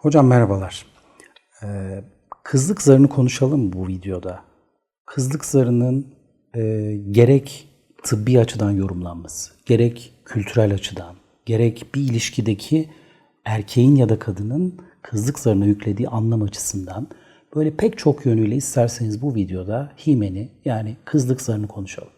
Hocam merhabalar. Ee, kızlık zarını konuşalım bu videoda? Kızlık zarının e, gerek tıbbi açıdan yorumlanması, gerek kültürel açıdan, gerek bir ilişkideki erkeğin ya da kadının kızlık zarına yüklediği anlam açısından böyle pek çok yönüyle isterseniz bu videoda himeni yani kızlık zarını konuşalım.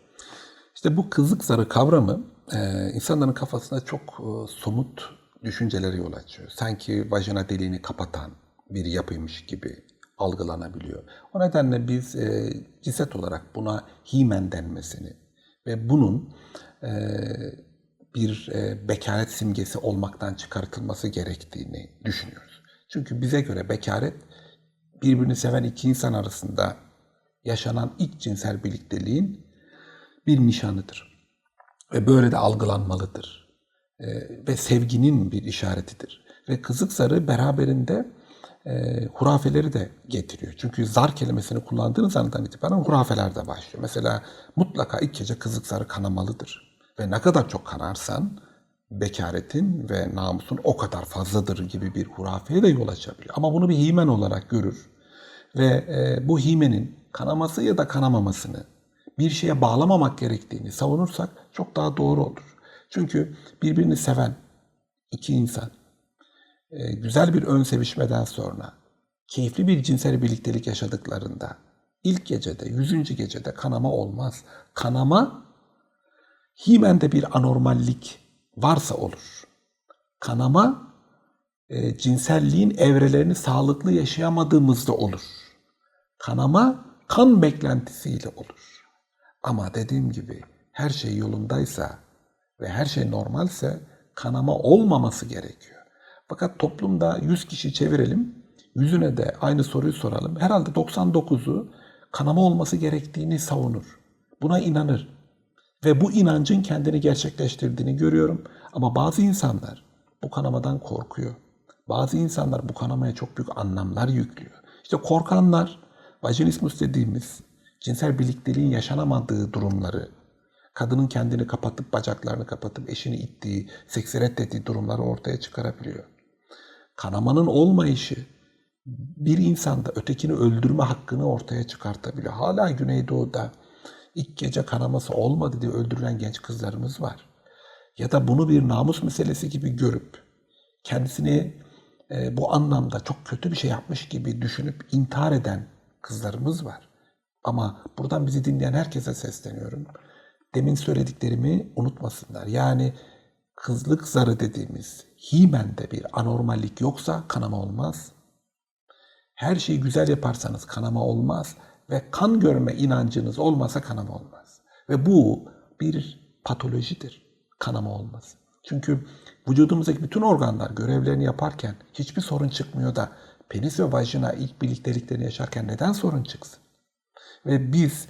İşte bu kızlık zarı kavramı e, insanların kafasında çok e, somut düşüncelere yol açıyor. Sanki vajina deliğini kapatan bir yapıymış gibi algılanabiliyor. O nedenle biz e, ciset olarak buna himen denmesini ve bunun e, bir e, bekaret simgesi olmaktan çıkartılması gerektiğini düşünüyoruz. Çünkü bize göre bekaret birbirini seven iki insan arasında yaşanan ilk cinsel birlikteliğin bir nişanıdır. Ve böyle de algılanmalıdır. Ee, ve sevginin bir işaretidir. Ve kızık zarı beraberinde e, hurafeleri de getiriyor. Çünkü zar kelimesini kullandığınız andan itibaren hurafeler de başlıyor. Mesela mutlaka ilk gece kızık zarı kanamalıdır. Ve ne kadar çok kanarsan bekaretin ve namusun o kadar fazladır gibi bir hurafeye de yol açabiliyor. Ama bunu bir himen olarak görür. Ve e, bu himenin kanaması ya da kanamamasını bir şeye bağlamamak gerektiğini savunursak çok daha doğru olur. Çünkü birbirini seven iki insan e, güzel bir ön sevişmeden sonra keyifli bir cinsel birliktelik yaşadıklarında ilk gecede, yüzüncü gecede kanama olmaz. Kanama himende bir anormallik varsa olur. Kanama e, cinselliğin evrelerini sağlıklı yaşayamadığımızda olur. Kanama kan beklentisiyle olur. Ama dediğim gibi her şey yolundaysa ve her şey normalse kanama olmaması gerekiyor. Fakat toplumda 100 kişi çevirelim, yüzüne de aynı soruyu soralım. Herhalde 99'u kanama olması gerektiğini savunur. Buna inanır. Ve bu inancın kendini gerçekleştirdiğini görüyorum. Ama bazı insanlar bu kanamadan korkuyor. Bazı insanlar bu kanamaya çok büyük anlamlar yüklüyor. İşte korkanlar, vajinismus dediğimiz cinsel birlikteliğin yaşanamadığı durumları, kadının kendini kapatıp bacaklarını kapatıp eşini ittiği, seksi reddettiği durumları ortaya çıkarabiliyor. Kanamanın olmayışı bir insanda ötekini öldürme hakkını ortaya çıkartabiliyor. Hala Güneydoğu'da ilk gece kanaması olmadı diye öldürülen genç kızlarımız var. Ya da bunu bir namus meselesi gibi görüp kendisini e, bu anlamda çok kötü bir şey yapmış gibi düşünüp intihar eden kızlarımız var. Ama buradan bizi dinleyen herkese sesleniyorum. Demin söylediklerimi unutmasınlar. Yani kızlık zarı dediğimiz himende bir anormallik yoksa kanama olmaz. Her şeyi güzel yaparsanız kanama olmaz ve kan görme inancınız olmasa kanama olmaz. Ve bu bir patolojidir. Kanama olmaz. Çünkü vücudumuzdaki bütün organlar görevlerini yaparken hiçbir sorun çıkmıyor da penis ve vajina ilk birlikteliklerini yaşarken neden sorun çıksın? Ve biz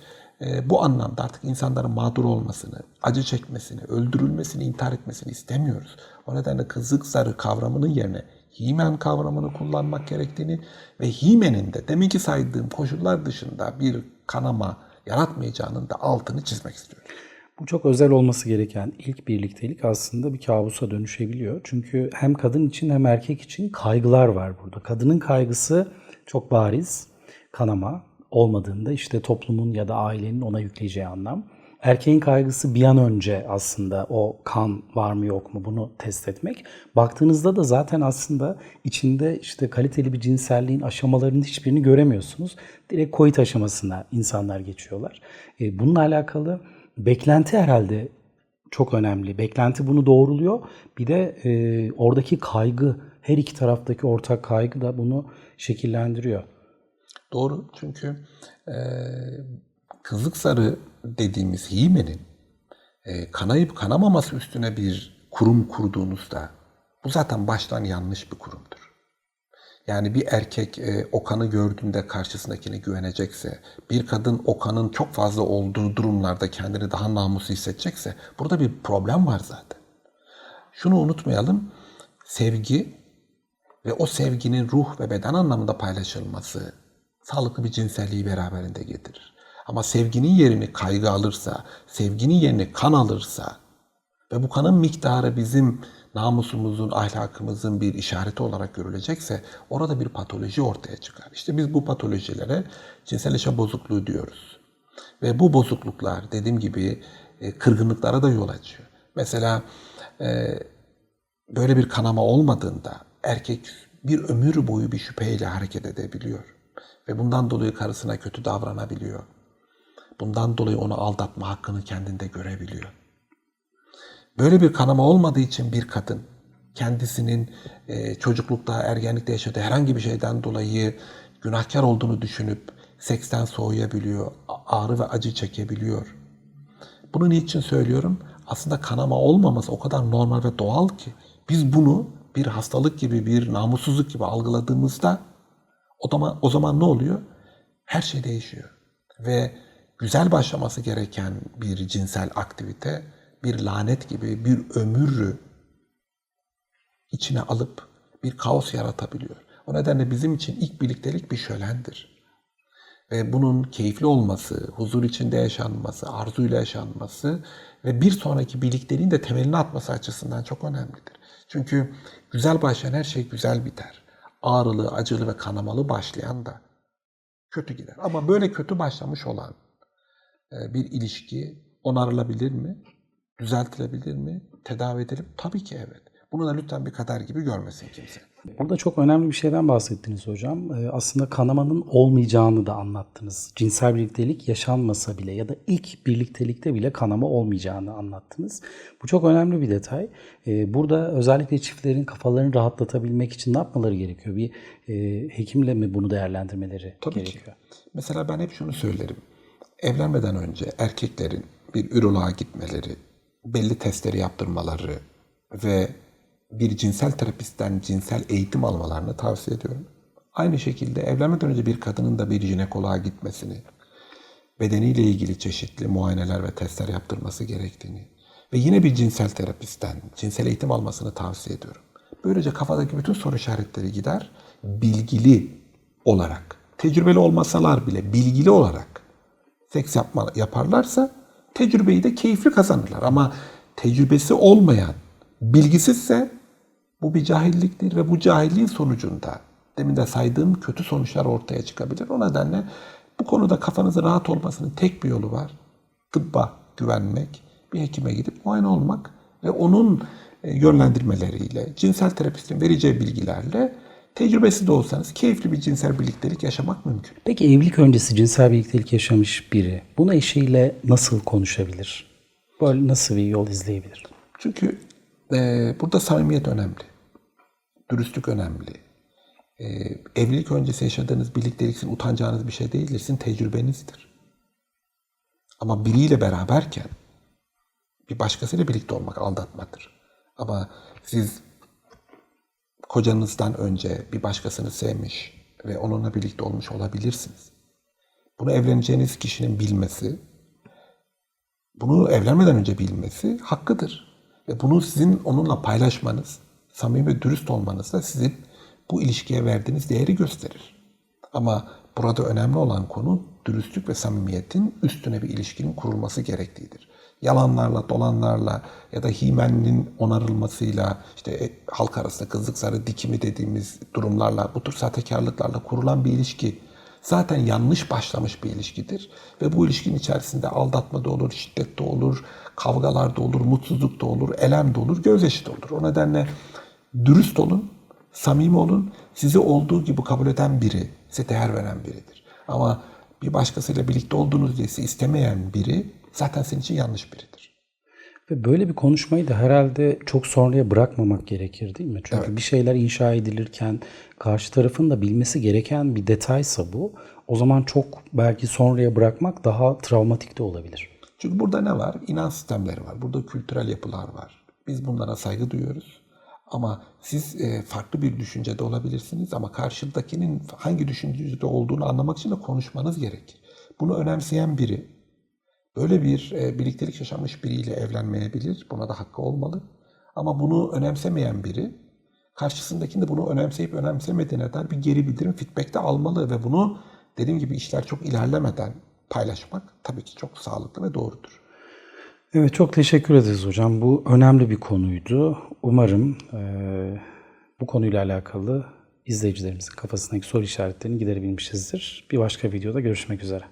bu anlamda artık insanların mağdur olmasını, acı çekmesini, öldürülmesini, intihar etmesini istemiyoruz. O nedenle kızık zarı kavramının yerine himen kavramını kullanmak gerektiğini ve himenin de deminki saydığım koşullar dışında bir kanama yaratmayacağının da altını çizmek istiyorum. Bu çok özel olması gereken ilk birliktelik aslında bir kabusa dönüşebiliyor. Çünkü hem kadın için hem erkek için kaygılar var burada. Kadının kaygısı çok bariz, kanama olmadığında işte toplumun ya da ailenin ona yükleyeceği anlam. Erkeğin kaygısı bir an önce aslında o kan var mı yok mu bunu test etmek. Baktığınızda da zaten aslında içinde işte kaliteli bir cinselliğin aşamalarının hiçbirini göremiyorsunuz. Direkt koyut aşamasına insanlar geçiyorlar. E, bununla alakalı beklenti herhalde çok önemli. Beklenti bunu doğruluyor. Bir de e, oradaki kaygı, her iki taraftaki ortak kaygı da bunu şekillendiriyor. Doğru çünkü e, kızlık sarı dediğimiz himenin e, kanayıp kanamaması üstüne bir kurum kurduğunuzda bu zaten baştan yanlış bir kurumdur. Yani bir erkek e, Okan'ı gördüğünde karşısındakine güvenecekse, bir kadın Okan'ın çok fazla olduğu durumlarda kendini daha namuslu hissedecekse burada bir problem var zaten. Şunu unutmayalım, sevgi ve o sevginin ruh ve beden anlamında paylaşılması sağlıklı bir cinselliği beraberinde getirir. Ama sevginin yerini kaygı alırsa, sevginin yerini kan alırsa ve bu kanın miktarı bizim namusumuzun, ahlakımızın bir işareti olarak görülecekse orada bir patoloji ortaya çıkar. İşte biz bu patolojilere cinsel yaşam bozukluğu diyoruz. Ve bu bozukluklar dediğim gibi e, kırgınlıklara da yol açıyor. Mesela e, böyle bir kanama olmadığında erkek bir ömür boyu bir şüpheyle hareket edebiliyor. Ve bundan dolayı karısına kötü davranabiliyor. Bundan dolayı onu aldatma hakkını kendinde görebiliyor. Böyle bir kanama olmadığı için bir kadın kendisinin e, çocuklukta, ergenlikte yaşadığı herhangi bir şeyden dolayı günahkar olduğunu düşünüp seksten soğuyabiliyor, ağrı ve acı çekebiliyor. Bunu niçin söylüyorum? Aslında kanama olmaması o kadar normal ve doğal ki biz bunu bir hastalık gibi, bir namussuzluk gibi algıladığımızda o zaman, o zaman ne oluyor? Her şey değişiyor. Ve güzel başlaması gereken bir cinsel aktivite bir lanet gibi bir ömürü içine alıp bir kaos yaratabiliyor. O nedenle bizim için ilk birliktelik bir şölendir. Ve bunun keyifli olması, huzur içinde yaşanması, arzuyla yaşanması ve bir sonraki birlikteliğin de temelini atması açısından çok önemlidir. Çünkü güzel başlayan her şey güzel biter. Ağrılı, acılı ve kanamalı başlayan da kötü gider. Ama böyle kötü başlamış olan e, bir ilişki onarılabilir mi? Düzeltilebilir mi? Tedavi edelim? Tabii ki evet. Bunu da lütfen bir kader gibi görmesin kimse. Burada çok önemli bir şeyden bahsettiniz hocam. Ee, aslında kanamanın olmayacağını da anlattınız. Cinsel birliktelik yaşanmasa bile ya da ilk birliktelikte bile kanama olmayacağını anlattınız. Bu çok önemli bir detay. Ee, burada özellikle çiftlerin kafalarını rahatlatabilmek için ne yapmaları gerekiyor? Bir e, hekimle mi bunu değerlendirmeleri Tabii gerekiyor? ki. Mesela ben hep şunu söylerim. Evlenmeden önce erkeklerin bir üroloğa gitmeleri, belli testleri yaptırmaları ve bir cinsel terapistten cinsel eğitim almalarını tavsiye ediyorum. Aynı şekilde evlenmeden önce bir kadının da bir jinekoloğa gitmesini, bedeniyle ilgili çeşitli muayeneler ve testler yaptırması gerektiğini ve yine bir cinsel terapistten cinsel eğitim almasını tavsiye ediyorum. Böylece kafadaki bütün soru işaretleri gider, bilgili olarak, tecrübeli olmasalar bile bilgili olarak seks yapma, yaparlarsa tecrübeyi de keyifli kazanırlar. Ama tecrübesi olmayan, bilgisizse bu bir cahilliktir ve bu cahilliğin sonucunda demin de saydığım kötü sonuçlar ortaya çıkabilir. O nedenle bu konuda kafanızın rahat olmasının tek bir yolu var. Tıbba güvenmek, bir hekime gidip muayene olmak ve onun e, yönlendirmeleriyle, cinsel terapistin vereceği bilgilerle tecrübesi de olsanız keyifli bir cinsel birliktelik yaşamak mümkün. Peki evlilik öncesi cinsel birliktelik yaşamış biri bunu eşiyle nasıl konuşabilir? Böyle nasıl bir yol izleyebilir? Çünkü e, burada samimiyet önemli. Dürüstlük önemli. E, evlilik öncesi yaşadığınız birliktelik sizin utanacağınız bir şey değildir. Sizin tecrübenizdir. Ama biriyle beraberken bir başkasıyla birlikte olmak aldatmadır. Ama siz kocanızdan önce bir başkasını sevmiş ve onunla birlikte olmuş olabilirsiniz. Bunu evleneceğiniz kişinin bilmesi, bunu evlenmeden önce bilmesi hakkıdır. Ve bunu sizin onunla paylaşmanız, samimi ve dürüst olmanız da sizin bu ilişkiye verdiğiniz değeri gösterir. Ama burada önemli olan konu dürüstlük ve samimiyetin üstüne bir ilişkinin kurulması gerektiğidir. Yalanlarla, dolanlarla ya da himeninin onarılmasıyla işte e, halk arasında kızlık sarı dikimi dediğimiz durumlarla, bu tür sahtekarlıklarla kurulan bir ilişki zaten yanlış başlamış bir ilişkidir. Ve bu ilişkinin içerisinde aldatma da olur, şiddet de olur, kavgalar da olur, mutsuzluk da olur, elem de olur, gözyaşı da olur. O nedenle dürüst olun, samimi olun, sizi olduğu gibi kabul eden biri, size değer veren biridir. Ama bir başkasıyla birlikte olduğunuz diye sizi istemeyen biri zaten senin için yanlış biridir. Ve böyle bir konuşmayı da herhalde çok sonraya bırakmamak gerekir değil mi? Çünkü bir şeyler inşa edilirken karşı tarafın da bilmesi gereken bir detaysa bu. O zaman çok belki sonraya bırakmak daha travmatik de olabilir. Çünkü burada ne var? İnanç sistemleri var. Burada kültürel yapılar var. Biz bunlara saygı duyuyoruz. Ama siz e, farklı bir düşüncede olabilirsiniz ama karşıdakinin hangi düşüncede olduğunu anlamak için de konuşmanız gerekir. Bunu önemseyen biri böyle bir e, birliktelik yaşamış biriyle evlenmeyebilir. Buna da hakkı olmalı. Ama bunu önemsemeyen biri karşısındakinin de bunu önemseyip önemsemediğine dair bir geri bildirim, feedback de almalı ve bunu dediğim gibi işler çok ilerlemeden paylaşmak tabii ki çok sağlıklı ve doğrudur. Evet çok teşekkür ederiz hocam. Bu önemli bir konuydu. Umarım eee, bu konuyla alakalı izleyicilerimizin kafasındaki soru işaretlerini giderebilmişizdir. Bir başka videoda görüşmek üzere.